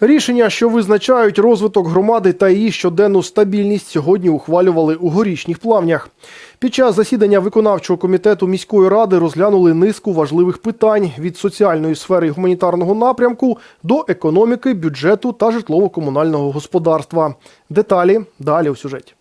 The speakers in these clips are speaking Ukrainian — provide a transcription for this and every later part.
Рішення, що визначають розвиток громади та її щоденну стабільність, сьогодні ухвалювали у горішніх плавнях. Під час засідання виконавчого комітету міської ради розглянули низку важливих питань від соціальної сфери гуманітарного напрямку до економіки, бюджету та житлово-комунального господарства. Деталі далі у сюжеті.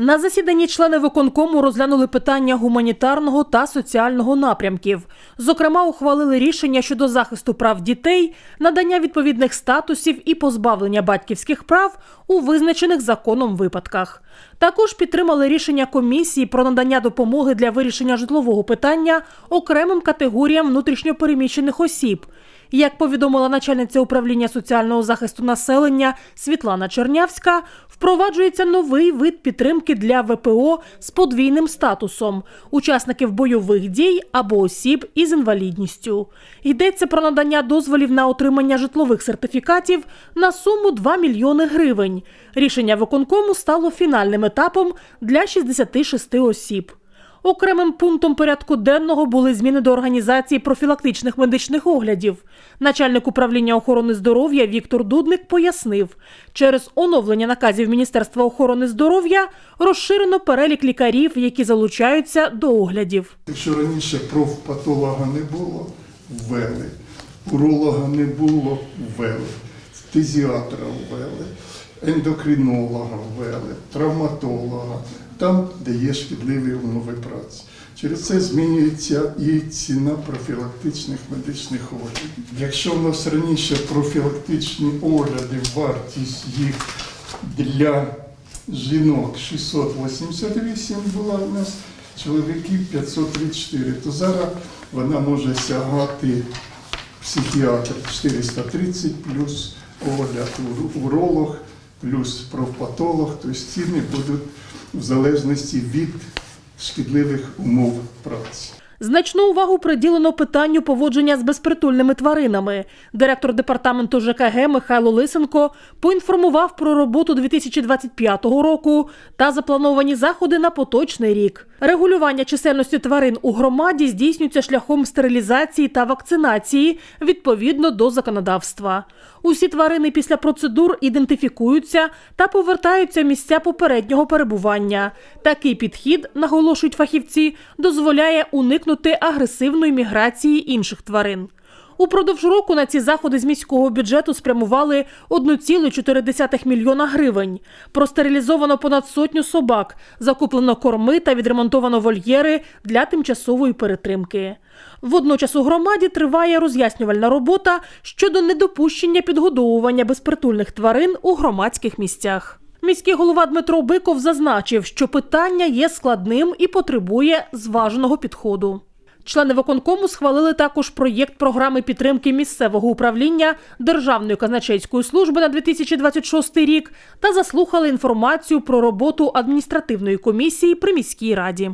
На засіданні члени виконкому розглянули питання гуманітарного та соціального напрямків. Зокрема, ухвалили рішення щодо захисту прав дітей, надання відповідних статусів і позбавлення батьківських прав у визначених законом випадках. Також підтримали рішення комісії про надання допомоги для вирішення житлового питання окремим категоріям внутрішньопереміщених осіб. Як повідомила начальниця управління соціального захисту населення Світлана Чернявська, впроваджується новий вид підтримки для ВПО з подвійним статусом учасників бойових дій або осіб із інвалідністю. Йдеться про надання дозволів на отримання житлових сертифікатів на суму 2 мільйони гривень. Рішення виконкому стало фінальним етапом для 66 осіб. Окремим пунктом порядку денного були зміни до організації профілактичних медичних оглядів. Начальник управління охорони здоров'я Віктор Дудник пояснив, через оновлення наказів Міністерства охорони здоров'я розширено перелік лікарів, які залучаються до оглядів. Якщо раніше профпатолога не було, ввели, уролога не було, ввели, фтизіатра ввели, ендокринолога ввели, травматолога, там, де є шкідливі умови праці. Через це змінюється і ціна профілактичних медичних оглядів. Якщо в нас раніше профілактичні огляди, вартість їх для жінок 688 була у нас, чоловіків 534, то зараз вона може сягати психіатр 430 плюс огляд уролог, плюс профпатолог, тобто ціни будуть в залежності від шкідливих умов праці. Значну увагу приділено питанню поводження з безпритульними тваринами. Директор департаменту ЖКГ Михайло Лисенко поінформував про роботу 2025 року та заплановані заходи на поточний рік. Регулювання чисельності тварин у громаді здійснюється шляхом стерилізації та вакцинації відповідно до законодавства. Усі тварини після процедур ідентифікуються та повертаються в місця попереднього перебування. Такий підхід, наголошують фахівці, дозволяє уникнути агресивної міграції інших тварин. Упродовж року на ці заходи з міського бюджету спрямували 1,4 мільйона гривень. Простерилізовано понад сотню собак, закуплено корми та відремонтовано вольєри для тимчасової перетримки. Водночас у громаді триває роз'яснювальна робота щодо недопущення підгодовування безпритульних тварин у громадських місцях. Міський голова Дмитро Биков зазначив, що питання є складним і потребує зваженого підходу. Члени виконкому схвалили також проєкт програми підтримки місцевого управління Державної казначейської служби на 2026 рік та заслухали інформацію про роботу адміністративної комісії при міській раді.